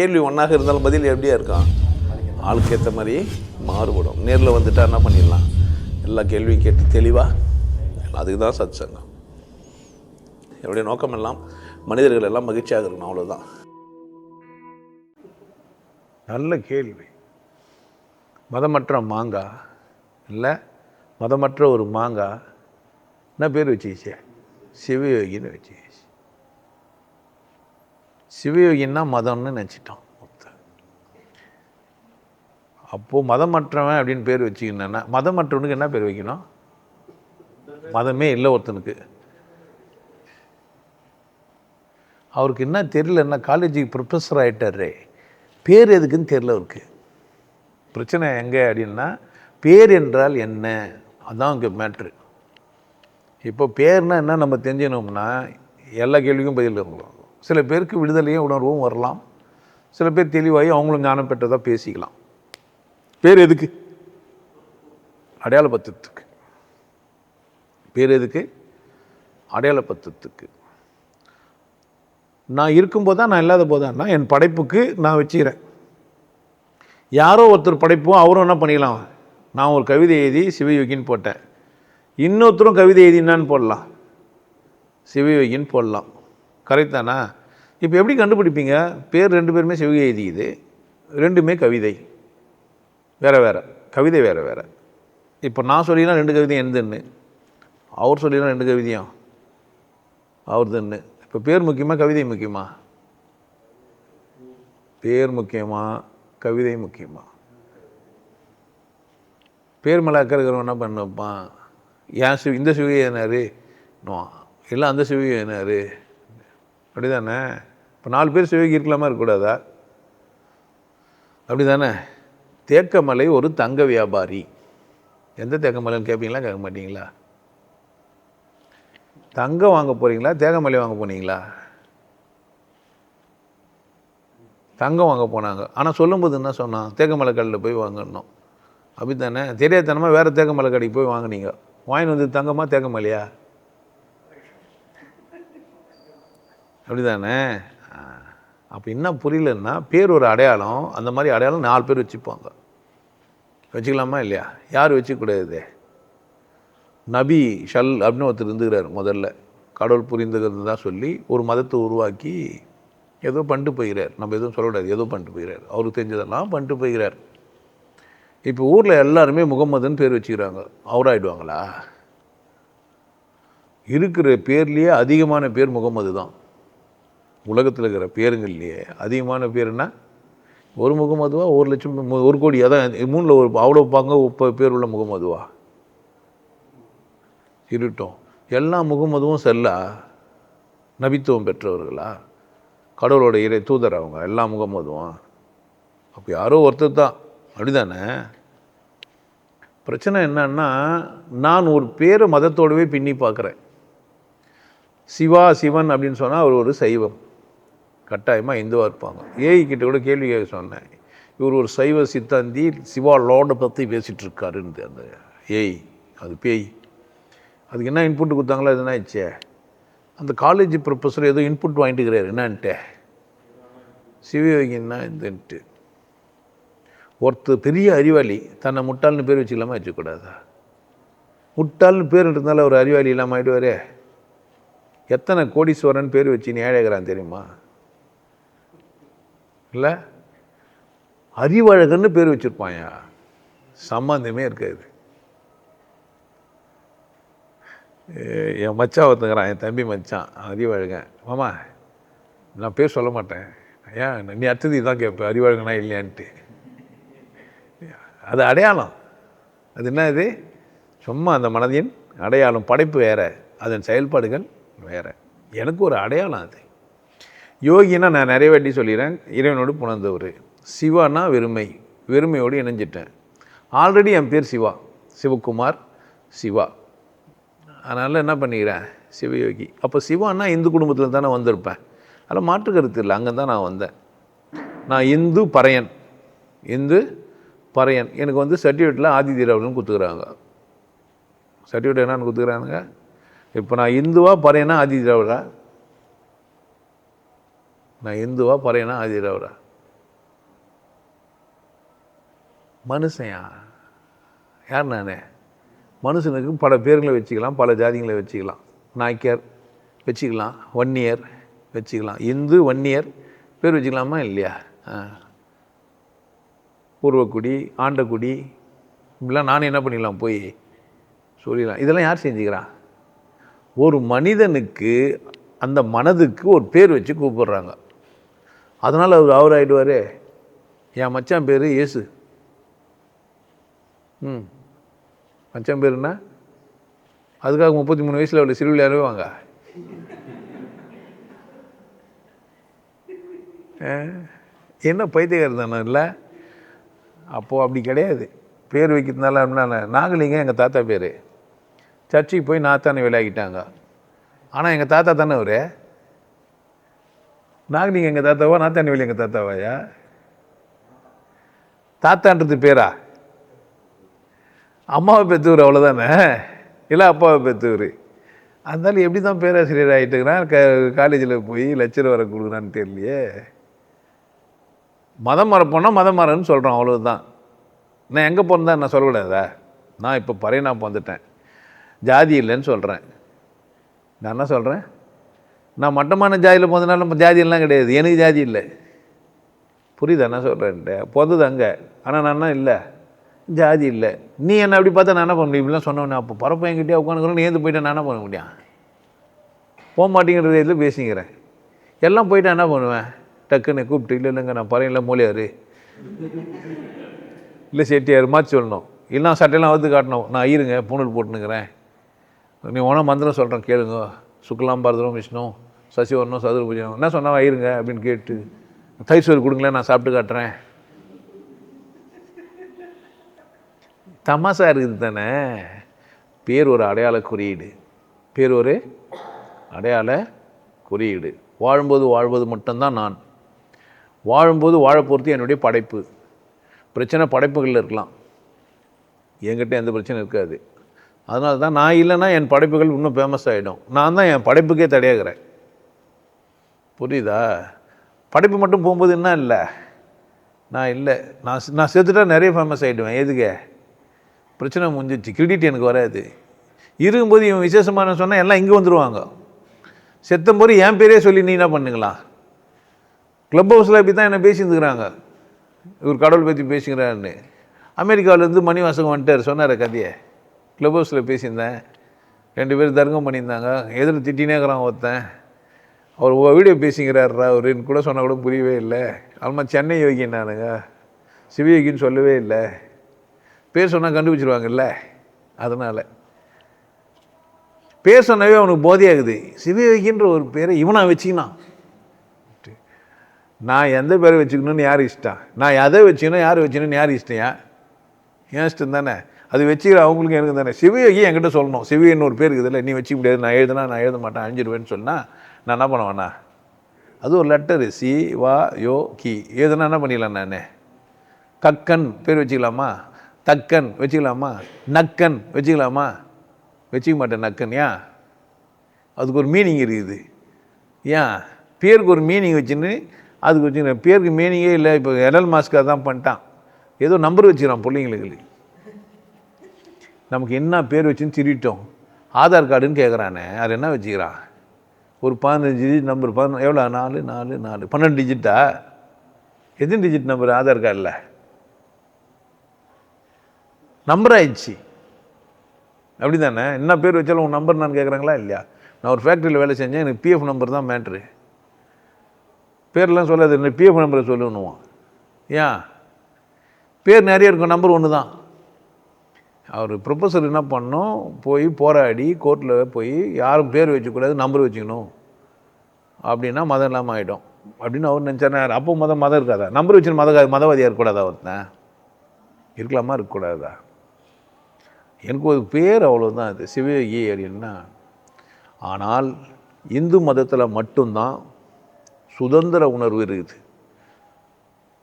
கேள்வி ஒன்றாக இருந்தாலும் பதில் எப்படியா இருக்கான் ஆளுக்கு ஏற்ற மாதிரி மாறுபடும். நேரில் வந்துட்டா என்ன பண்ணிடலாம்? எல்லா கேள்வியும் கேட்டு தெளிவாக அதுக்கு தான் சத் சங்கம் என்னுடைய நோக்கம் எல்லாம் மனிதர்கள் எல்லாம் மகிழ்ச்சியாக இருக்கணும் அவ்வளோதான் நல்ல கேள்வி. மதமற்ற மாங்காய் இல்லை மதமற்ற ஒரு மாங்காய் என்ன பேர் வச்சுக்கிச்சே? சிவயோகின்னு வச்சுக்கிச்சு. சிவயோகின்னா மதம்னு நினச்சிட்டோம் அப்போது மதமற்றவன் அப்படின்னு பேர் வச்சுக்கினா மதமற்றவனுக்கு என்ன பேர் வைக்கணும்? மதமே இல்லை ஒருத்தனுக்கு. அவருக்கு என்ன தெரியல என்ன காலேஜுக்கு ப்ரொஃபஸர் ஆகிட்டாரே பேர் எதுக்குன்னு தெரியல அவருக்கு. பிரச்சனை எங்கே அப்படின்னா பேர் என்றால் என்ன? அதான் இங்கே மேட்ரு இப்போ பேர்னால் என்ன நம்ம தெரிஞ்சுக்கணும்னா எல்லா கேள்விக்கும் பதில் இருக்கணும். சில பேருக்கு விடுதலையும் உணர்வும் வரலாம். சில பேர் தெளிவாகி அவங்களும் ஞானம் பெற்றதாக பேசிக்கலாம். பேர் எதுக்கு? அடையாள பத்திரத்துக்கு பேர் எதுக்கு? அடையாளபத்திரத்துக்கு நான் இருக்கும்போது தான் நான் இல்லாத போதான்னா என் படைப்புக்கு நான் வச்சுக்கிறேன். யாரோ ஒருத்தர் படைப்பும் அவரும் என்ன பண்ணிக்கலாம் நான் ஒரு கவிதை எழுதி சிவயோகின்னு போட்டேன். இன்னொருத்தரும் கவிதை எழுதினான்னு போடலாம். சிவயோகின்னு போடலாம். கரெக்ட் தானா இப்போ எப்படி கண்டுபிடிப்பீங்க? பேர் ரெண்டு பேருமே சிவகை எழுதிக்குது. ரெண்டுமே கவிதை. வேறு வேறு. கவிதை வேறு வேறு. இப்போ நான் சொல்லினா ரெண்டு கவிதையும் எந்தன்னு அவர் சொல்லினா ரெண்டு கவிதையும் அவர்துன்னு. இப்போ பேர் முக்கியமாக கவிதை முக்கியமா? பேர் முக்கியமாக கவிதை முக்கியமா? பேர் மேலே அக்கறை இருக்கிறவன் என்ன பண்ண வைப்பான் ஏன் சிவ இந்த சிவிகை என்னாரு இல்லை அந்த சிவிகை என்னாரு அப்படிதானே? இப்போ நாலு பேர் சிவகி இருக்கலாமா இருக்கக்கூடாதா? அப்படி தானே தேக்கமலை ஒரு தங்க வியாபாரி. எந்த தேக்கமலைன்னு கேட்பீங்களா கேட்க மாட்டீங்களா? தங்கம் வாங்க போகிறீங்களா தேக்கமலை வாங்க போனீங்களா? தங்கம் வாங்க போனாங்க. ஆனால் சொல்லும்போது என்ன சொன்னான்? தேக்கமலை கடையில் போய் வாங்கணும். அப்படி தானே தெரியாதனமாக வேறு தேக்கமலை கடைக்கு போய் வாங்கினீங்க. வாங்கின்னு வந்து தங்கமாக தேக்கமலையா? அப்படி தானே அப்போ என்ன புரியலன்னா பேர் ஒரு அடையாளம் அந்த மாதிரி அடையாளம் நாலு பேர் வச்சுப்பாங்க. வச்சுக்கலாமா இல்லையா? யார் வச்சுக்கூடாது நபி ஷல் அப்படின்னு ஒருத்தர் இருந்துக்கிறார் முதல்ல. கடவுள் புரிந்துகிறது தான் சொல்லி ஒரு மதத்தை உருவாக்கி ஏதோ பண்ணிட்டு போயிறார். நம்ம எதுவும் சொல்லக்கூடாது ஏதோ பண்ணிட்டு போயிறார். அவருக்கு தெரிஞ்சதெல்லாம் பண்ணிட்டு போயிறார். இப்போ ஊரில் எல்லாருமே முகம்மதுன்னு பேர் வச்சுக்கிறாங்க. அவராயிடுவாங்களா? இருக்கிற பேர்லேயே அதிகமான பேர் முகம்மது தான். உலகத்தில் இருக்கிற பேருங்கள்லையே அதிகமான பேருன்னா ஒரு முகமதுவா ஒரு லட்சம் ஒரு கோடி அதான் மூணில் ஒரு அவ்வளோ பங்கு இப்போ பேர் உள்ள முகமதுவா? இருட்டும். எல்லா முகமதுவும் செல்லா நபித்துவம் பெற்றவர்களா? கடவுளோட இறை தூதர் அவங்க எல்லா முகமதுவும். அப்போ யாரோ ஒருத்தர் தான். அப்படிதானே? பிரச்சனை என்னன்னா நான் ஒரு பேரை மதத்தோடவே பின்னி பார்க்குறேன். சிவா சிவன் அப்படின்னு சொன்னால் அவர் ஒரு சைவம். கட்டாயமாக இந்துவாக இருப்பாங்க. ஏஐ கிட்ட கூட கேள்வி கேட்க சொன்னேன். இவர் ஒரு சைவ சித்தாந்தி சிவா லோடை பற்றி பேசிகிட்டு இருக்காருன்னு அந்த ஏய் அது பேய். அதுக்கு என்ன இன்புட் கொடுத்தாங்களோ எதுனா ஆச்சு அந்த காலேஜ் ப்ரொஃபஸர் ஏதோ இன்புட் வாங்கிட்டு என்னான்ட்டு? என்னன்ட்டு சிவயோகின்னா இதுன்ட்டு ஒருத்தர் பெரிய அறிவாளி தன்னை முட்டாள்னு பேர் வச்சுக்கலாமா வச்சுக்கூடாதா முட்டாள்னு பேர் இருந்தாலும் அவர் அறிவாளி இல்லாமல் ஆகிடுவாரே எத்தனை கோடீஸ்வரன் பேர் வச்சு நீ ஏழைகிறான் தெரியுமா? இல்லை? அறிவழகன்னு பேர் வச்சுருப்பாயா? சம்மந்தமே இருக்காது. என் மச்சான் ஒருத்தங்கிறான் என் தம்பி மச்சான் அறிவழகன். மாமா நான் பேர் சொல்ல மாட்டேன். ஏன் நீ அடுத்தது இதான் கேட்பேன் அறிவழகனா இல்லையான்ட்டு. அது அடையாளம். அது என்ன இது? சும்மா அந்த மனதின் அடையாளம் படைப்பு வேறு. அதன் செயல்பாடுகள் வேற. எனக்கு ஒரு அடையாளம் அது. யோகினா நான் நிறைய வாட்டி சொல்லிடுறேன் இறைவனோடு புணர்ந்தவர். சிவானா வெறுமை. வெறுமையோடு இணைஞ்சிட்டேன். ஆல்ரெடி என் பேர் சிவா. சிவகுமார் சிவா. அதனால் என்ன பண்ணிக்கிறேன்? சிவயோகி. அப்போ சிவான்னா இந்து குடும்பத்தில் தானே வந்திருப்பேன். அதில் மாற்று கருத்து இல்லை. அங்கே தான் நான் வந்தேன். நான் இந்து பறையன். இந்து பறையன். எனக்கு வந்து சர்டிஃபிகேட்டில் ஆதி திராவிடன்னு கொடுத்துக்குறாங்க. சர்டிஃபிகேட் என்னன்னு கொடுத்துக்குறானுங்க. இப்போ நான் இந்துவா பறையனா ஆதி திராவிடா நான் இந்துவா பறையனா ஆதி மனுஷன் மனுஷன்யா? யார் நான்? மனுஷனுக்கு பல பேருங்களை வச்சுக்கலாம் பல ஜாதிகளை வச்சுக்கலாம். நாய்க்கர் வச்சுக்கலாம் வன்னியர் வச்சுக்கலாம். இந்து வன்னியர் பேர் வச்சுக்கலாமா இல்லையா? ஆ. பூர்வக்குடி ஆண்டக்குடி இப்படிலாம் நான் என்ன பண்ணிடலாம் போய் சொல்லிடலாம். இதெல்லாம் யார் செஞ்சுக்கிறா? ஒரு மனிதனுக்கு அந்த மனதுக்கு ஒரு பேர் வச்சு கூப்பிடுறாங்க. அதனால் அவர் அவர் ஆகிடுவார் என் மச்சான் பேர் இயேசு. ம். மச்சான் பேருன்னா? அதுக்காக முப்பத்தி மூணு வயசில் அவளை சிறுவில் அறிவாங்க என்ன பைத்தியக்காரர் தானே இல்லை? அப்போது அப்படி கிடையாது. பேர் வைக்கிறதுனால அப்படின்னா நாகலிங்கம் எங்கள் தாத்தா பேர். சர்ச்சுக்கு போய் நாத்தானே விளையாக்கிட்டாங்க ஆனால் எங்கள் தாத்தா தானே அவர்? நாகலிங்கம் எங்கள் தாத்தாவா? நாத்தானி வெளி எங்கள் தாத்தாவாயா? தாத்தான்றது பேரா? அம்மாவை பெற்றவர் அவ்வளோதானே இல்லை அப்பாவை பெற்றவர் அதனால எப்படி தான் பேராசிரியர் ஆகிட்டுக்கிறான் க காலேஜில் போய் லெக்சர் வர கொடுக்குறான்னு தெரியலையே. மதம் மறப்போனால் மதம் மரன்னு சொல்கிறோம் அவ்வளோதான் நான் எங்கே பிறந்தேன் நான் சொல்லக்கூடாதா? நான் இப்போ பறையனா பிறந்துட்டேன். ஜாதி இல்லைன்னு சொல்கிறேன் நான் என்ன சொல்கிறேன் நான் மட்டமான ஜாதியில் பிறந்தனால ஜாதியெல்லாம் கிடையாது. எனக்கு ஜாதி இல்லை. புரியுதா என்ன சொல்கிறேன்ட்டு பொதுது அங்கே. ஆனால் நான் என்ன இல்லை? ஜாதி இல்லை. நீ என்ன அப்படி பார்த்தா நான் என்ன பண்ண முடியும்? இப்படிலாம் சொன்னவனே அப்போ பரப்ப என்கிட்டயே உட்காந்துக்கிறேன் ஏந்து போயிட்டா நான் என்ன பண்ண முடியும்? போக மாட்டேங்கிறது இதில் பேசிக்கிறேன்? எல்லாம் போயிட்டா என்ன பண்ணுவேன்? டக்குன்னு கூப்பிட்டு இல்லை இல்லைங்க நான் பறையில மூலியார் இல்லை செட்டியார் மாற்றி சொல்லணும். இல்லை சட்டையெல்லாம் வந்து காட்டணும். நான் இருங்க பூணல் போட்டுனுக்கிறேன் நீ உன மந்திரம் சொல்கிறேன் கேளுங்க. சுக்லாம் பரதரும் விஷ்ணு. சசிவர்ணம் சதுரபூஜனம் என்ன சொன்னால் வயிறுங்க அப்படின்னு கேட்டு. தைசூர் சோறு கொடுங்களேன் நான் சாப்பிட்டு காட்டுறேன். தமாசா இருக்குது தானே? பேர் ஒரு அடையாள குறியீடு. பேர் ஒரு அடையாள குறியீடு. வாழும்போது வாழ்வது மட்டும்தான் நான். வாழும்போது வாழ பொறுத்து என்னுடைய படைப்பு. பிரச்சனை படைப்புகளில் இருக்கலாம். என்கிட்ட எந்த பிரச்சனை இருக்காது. அதனால தான் நான் இல்லைன்னா என் படைப்புகள் இன்னும் ஃபேமஸ் ஆகிடும் நான் தான் என் படைப்புக்கே தடையாகிறேன். புரியுதா? படைப்பு மட்டும் போகும்போது என்ன இல்லை? நான் இல்லை. நான் நான் செத்துட்டா நிறைய ஃபேமஸ் ஆகிடுவேன் எதுக்கு? பிரச்சனை முடிஞ்சிச்சு கிரெடிட் எனக்கு வராது. இருக்கும்போது இவன் விசேஷமான சொன்னால் எல்லாம் இங்கே வந்துடுவாங்க செத்தம்போது என் பேரே சொல்லி நீ என்ன பண்ணுங்களா க்ளப் ஹவுஸில் இப்படி தான் என்ன பேசியிருந்துக்கிறாங்க. இவர் கடவுள் பற்றி பேசுகிறாருன்னு அமெரிக்காவிலேருந்து மணி வாசகம் வந்துட்டார். சொன்னார் கதையை. க்ளப் ஹவுஸில் பேசியிருந்தேன். ரெண்டு பேரும் தர்க்கம் பண்ணியிருந்தாங்க. எதிர் திட்டினே இருக்கிறான் ஒருத்தன். அவர் வீடியோ பேசிக்கிறாருடா அவருன்னு கூட சொன்னால் கூட புரியவே இல்லை. அதுமா சென்னை யோகின் நானுங்க சிவயோகின்னு சொல்லவே இல்லை. பேர் சொன்னால் கண்டுபிடிச்சிருவாங்கல்ல? அதனால். பேர் சொன்னவே அவனுக்கு போதையாகுது. சிவயோகின்ற ஒரு பேரை இவனா வச்சுக்கினான். நான் எந்த பேரை வச்சுக்கணும்னு யார் இஷ்டம்? நான் எதை வச்சுக்கணும் யார் வச்சுக்கணும்னு யார் இஷ்டம்? ஏன் இஷ்டம் தானே? அது வச்சுக்கிற அவங்களுக்கு எனக்கு தானே. சிவயோகி என்கிட்ட சொல்லணும். சிவின்னு ஒரு பேர் இருக்குதுல்ல நீ வச்சுக்க முடியாது நான் எழுதுனா நான் எழுத மாட்டேன் அழிஞ்சிடுவேன்னு சொன்னால் நான் என்ன பண்ணுவேண்ணா அது ஒரு லெட்டரு சி வா யோ கி. எழுதுனா என்ன பண்ணிடலாம் நான்? கக்கன் பேர் வச்சுக்கலாமா? தக்கன் வச்சுக்கலாமா? நக்கன் வச்சுக்கலாமா? வச்சுக்க மாட்டேன் நக்கன். ஏன் அதுக்கு ஒரு மீனிங் இருக்குது. ஏன் பேருக்கு ஒரு மீனிங் வச்சுன்னு அதுக்கு வச்சுக்கிறேன் பேருக்கு மீனிங்கே இல்லை. இப்போ எலல் மாஸ்காக தான் பண்ணிட்டான். ஏதோ நம்பர் வச்சுக்கிறான் பிள்ளைங்களுக்கு. நமக்கு என்ன பேர் வச்சுன்னு திருட்டோம் ஆதார் கார்டுன்னு கேட்குறானே அது என்ன வச்சுக்கிறான் ஒரு பதினஞ்சு டிஜிட் நம்பர் பதின எவ்வளோ நாலு நாலு நாலு. பன்னெண்டு டிஜிட்டா எத்தனை டிஜிட் நம்பர் ஆதார் கார்டில்? நம்பர் ஆயிடுச்சு. அப்படி தானே என்ன பேர் வச்சாலும் உன் நம்பர் நான் கேட்குறாங்களா இல்லையா? நான் ஒரு ஃபேக்ட்ரியில் வேலை செஞ்சேன். எனக்கு பிஎஃப் நம்பர் தான் மேட்ரு பேர்லாம் சொல்லாது என்ன பிஎஃப் நம்பரை சொல்லணுவான் ஏன்? பேர் நிறைய இருக்கும். நம்பர் ஒன்று தான் அவர் ப்ரொஃபஸர் என்ன பண்ணோம்? போய் போராடி கோர்ட்டில் போய் யாரும் பேர் வச்சுக்கூடாது நம்பர் வச்சுக்கணும். அப்படின்னா மதம் இல்லாமல் ஆகிடும் அப்படின்னு அவர் நினச்சார். அப்போ மதம் மதம் இருக்காதா? நம்பர் வச்சு மத மதவாதியாக இருக்கக்கூடாதா ஒருத்தன்? இருக்கலாமா? இருக்கக்கூடாதா? எனக்கு ஒரு பேர் அவ்வளோதான் அது. சிவயோகி அப்படின்னா ஆனால் இந்து மதத்தில் மட்டும்தான் சுதந்திர உணர்வு இருக்குது.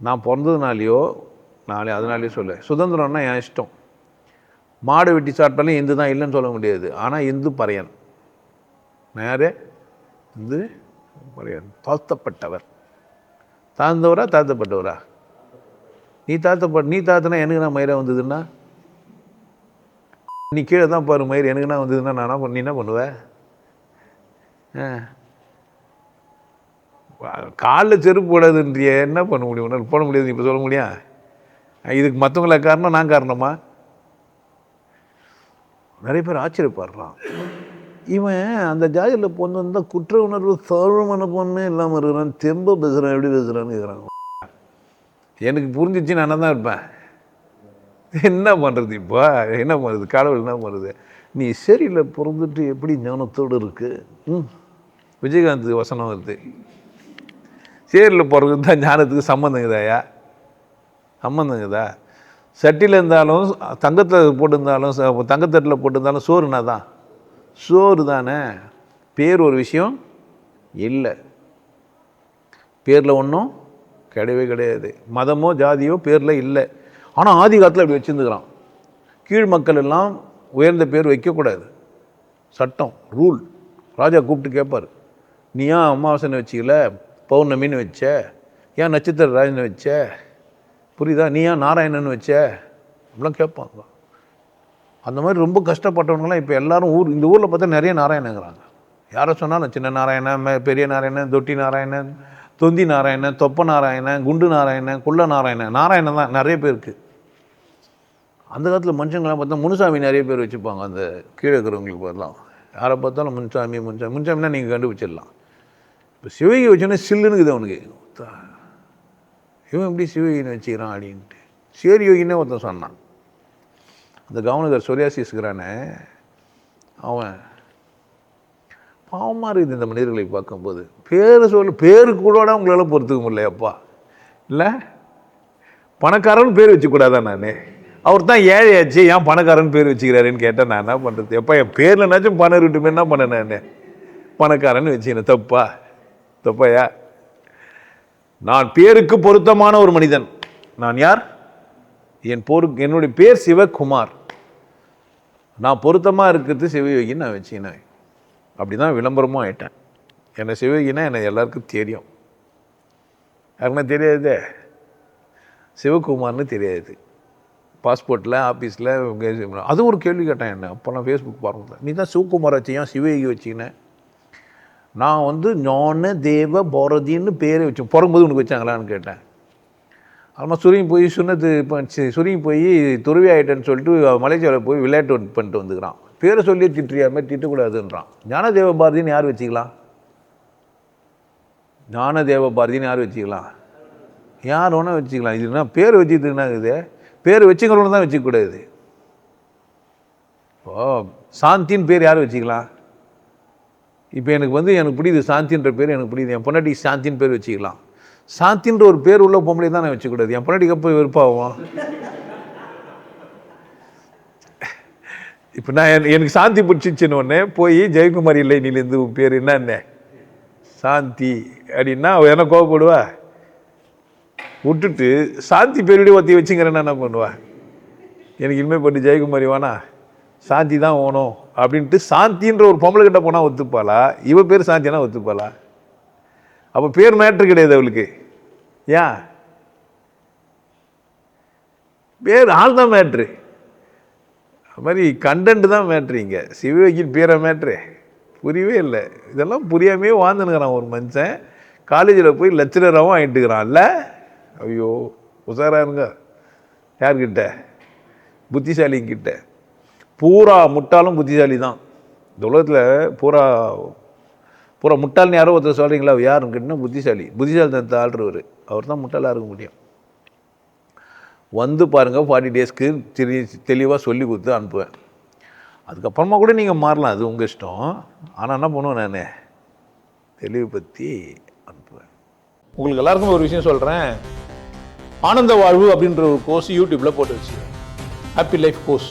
நான் பிறந்ததுனாலையோ நாளே அதனாலேயோ சொல்ல சுதந்திரம்னா என் இஷ்டம். மாடு வெட்டி சாப்பிட்டாலும் இந்து தான் இல்லைன்னு சொல்ல முடியாது. ஆனால் இந்து பறையன். நான் இந்து பறையன். தாழ்த்தப்பட்டவர். தாழ்ந்தவரா தாழ்த்தப்பட்டவரா? நீ தாத்த நீ தாத்தனா எனக்கு நான் மயிரை வந்ததுன்னா? நீ கீழே தான் பாரு மயிர் எனக்கு வந்ததுன்னா நான் என்ன பண்ண- நீ என்ன பண்ணுவ? ஆ. காலில் செருப்பு போடாதுன்றிய என்ன பண்ண முடியும்? போட முடியாது இப்போ சொல்ல முடியும் இதுக்கு மற்றவங்கள காரணம் நான் காரணமா? நிறைய பேர் ஆச்சரியப்படுறான். இவன் அந்த ஜாதியில் பொண்ணு வந்தால் குற்ற உணர்வு சோழமான பொண்ணு இல்லாமல் இருக்கிறான். தெம்ப பேசுகிறான் எப்படி பேசுகிறான்னு கேட்குறாங்க எனக்கு புரிஞ்சிச்சு நான் தான் இருப்பேன். என்ன பண்ணுறது இப்போ? என்ன பண்ணுறது கடவுள் என்ன பண்ணுறது நீ சரியில் பிறந்துட்டு எப்படி ஞானத்தோடு இருக்கு? ம்? விஜயகாந்த் வசனம் வருது. சேரில் பிறகு தான் ஞானத்துக்கு சம்மந்தங்குதாயா சம்மந்தங்குதா சட்டியில் இருந்தாலும் தங்கத்தில் போட்டிருந்தாலும் ச- தங்கத்தட்டில் போட்டிருந்தாலும் சோறுனா தான் சோறு தானே. பேர் ஒரு விஷயம் இல்லை. பேரில் ஒன்றும் கிடையவே கிடையாது. மதமோ ஜாதியோ பேரில் இல்லை. ஆனால் ஆதி காலத்தில் அப்படி வச்சுருந்துக்கிறான். கீழ் மக்கள் எல்லாம் உயர்ந்த பேர் வைக்கக்கூடாது. சட்டம் ரூல். ராஜா கூப்பிட்டு கேட்பார் நீ ஏன் அமாவாசைன்னு வச்சிக்கல? பௌர்ணமின்னு வச்ச? ஏன் நட்சத்திர ராஜனை வச்ச? புரியுதா? நீ ஏன் நாராயணன் வச்ச? அப்படிலாம் கேட்பாங்க அந்த மாதிரி ரொம்ப கஷ்டப்பட்டவங்களாம் இப்போ எல்லாரும் ஊர் இந்த ஊரில் பார்த்தா நிறைய நாராயணங்கிறாங்க. யாரை சொன்னாலும் சின்ன நாராயணன் மே- பெரிய நாராயணன் தொட்டி நாராயணன் தொந்தி நாராயணன் தொப்ப நாராயணன் குண்டு நாராயணன் குள்ள நாராயணன் நாராயணன் தான் நிறைய பேருக்கு அந்த காலத்தில் மனுஷங்களாம் பார்த்தா முனுசாமி நிறைய பேர் வச்சுப்பாங்க அந்த கீழே இருக்கிறவங்களுக்கு பதிலாம் யாரை பார்த்தாலும் முன்சாமி முன்சாமி முன்சாமினா நீங்கள் கண்டுபிடிச்சிடலாம். இப்போ சிவகி வச்சோன்னே சில்லுன்னு இருக்குது அவனுக்கு. இவன் எப்படி சிவகின்னு வச்சுக்கிறான் அப்படின்ட்டு. சேரி ஒருத்தன் சொன்னான். அந்த கவனகர் சொரியாசிஸ்கிறானே அவன் பாவமாக இருக்குது இந்த மனிதர்களை பார்க்கும்போது. பேர் சொல்லு பேரு கூட உங்களால் பொறுத்துக்க முடியலயாப்பா. இல்லை? பணக்காரன் பேர் வச்சுக்கூடாதா நான்? அவர் தான் ஏழையாச்சு ஏன் பணக்காரன் பேர் வச்சுக்கிறாருன்னு கேட்டால் நான் என்ன பண்ணுறது எப்பா என் பேர்லனாச்சும் பணம் இருக்கட்டுமே என்ன பண்ணேன் நான்? பணக்காரன் வச்சுக்கிறேன் தப்பா? தப்பாயா? நான் பேருக்கு பொருத்தமான ஒரு மனிதன். நான் யார்? என் போரு என்னுடைய பேர் சிவகுமார். நான் பொருத்தமாக இருக்கிறது சிவயோகின்னு நான் வச்சுக்கினேன். அப்படி தான் விளம்பரமும் ஆயிட்டேன். என்னை சிவயோகினா எனக்கு எல்லாருக்கும் தெரியும். யாருன்னா தெரியாதே? சிவகுமார்னு தெரியாது. பாஸ்போர்ட்டில் ஆஃபீஸில் அதுவும் ஒரு கேள்வி கேட்டேன் என்ன. அப்போ நான் ஃபேஸ்புக் பார்க்கல நீ தான் சிவகுமார் வச்சியா? சிவயோகி வச்சுக்கினேன். நான் வந்து ஞான தேவ பாரதின்னு பேரை வச்சேன் பிறகும்போது உனக்கு வச்சாங்களான்னு கேட்டேன். ஆமாம் சுருங்கி போய் சுண்ணத்து இப்போ சி- சுருங்கி போய் துருவி ஆகிட்டேன்னு சொல்லிட்டு மலேசியாவில் போய் விளையாட்டு பண்ணிட்டு வந்துக்கிறான். பேரை சொல்லி திட்டுறியா திட்டக்கூடாதுன்றான். ஞான தேவ பாரதின்னு யார் வச்சுக்கலாம்? ஞானதேவ பாரதின்னு யார் வச்சுக்கலாம்? யார் வேணால் வச்சுக்கலாம். இதுனா பேர் வச்சுக்கிட்டு என்ன பேர் வச்சுக்கிறவங்க தான் வச்சுக்கக்கூடாது ஓ சாந்தின்னு பேர் யார் வச்சுக்கலாம்? இப்போ எனக்கு வந்து எனக்கு பிடிக்குது சாந்தின்ற பேர் எனக்கு பிடிக்குது. என் பொண்டாட்டி சாந்தின்னு பேர் வச்சுக்கலாம். சாந்தின்ற ஒரு பேர் உள்ள பொம்பளை தான் நான் வச்சுக்கூடாது. என் பொண்டாட்டிக்கு எப்போ வெறுப்பாகும்? இப்போ நான் எனக்கு சாந்தி பிடிச்சிச்சின்னு போய் ஜெயக்குமாரி இல்லை நீலேருந்து உன் பேர் என்னென்ன சாந்தி. அப்படின்னா அவள் என்ன கோவப்படுவா? விட்டுட்டு சாந்தி பேருடைய ஒத்தி வச்சுங்கிறேன்னா என்ன பண்ணுவா? எனக்கு இனிமேல் பண்ணி ஜெயக்குமாரி வேணா சாந்தி தான் ஓணும். அப்படின்ட்டு சாந்தின்ற ஒரு பொம்பளை கிட்ட போனால் ஒத்துப்பாளா? இவ பேர் சாந்தினா ஒத்துப்பாளா? அப்போ பேர் மேட்ரு கிடையாது அவளுக்கு. ஏன்? பேர் ஆள் தான் மேட்ரு அது மாதிரி கண்டென்ட் தான் மேட்ரு இங்கே. சிவகின் பேரை மேட்ரு புரியவே இல்லை. இதெல்லாம் புரியாமே வாழ்ந்துனுக்கிறான் ஒரு மனுஷன். காலேஜில் போய் லெக்சரராகவும் ஆகிட்டுக்கிறான்ல ஐயோ உஷாரா இருங்க. யார்கிட்ட? புத்திசாலிங்கிட்ட. பூரா முட்டாளும் புத்திசாலி தான் இந்த உலகத்தில் பூரா பூரா முட்டாள்னு யாரோ ஒருத்தர் சொல்கிறீங்களா யாருன்னு கேட்டிங்கன்னா புத்திசாலி. புத்திசாலி தான் ஆள்றவர். அவர் தான் முட்டாளாக இருக்க முடியும். வந்து பாருங்கள் ஃபார்ட்டி டேஸ்க்கு தெளி தெளிவாக சொல்லி கொடுத்து அனுப்புவேன். அதுக்கப்புறமா கூட நீங்கள் மாறலாம். அது உங்கள் இஷ்டம். ஆனால் என்ன பண்ணுவேன் நான்? தெளிவு பற்றி அனுப்புவேன். உங்களுக்கு எல்லாருக்கும் ஒரு விஷயம் சொல்கிறேன் ஆனந்த வாழ்வு அப்படின்ற ஒரு கோர்ஸ் யூடியூப்பில் போட்டு வச்சு ஹாப்பி லைஃப் கோர்ஸ்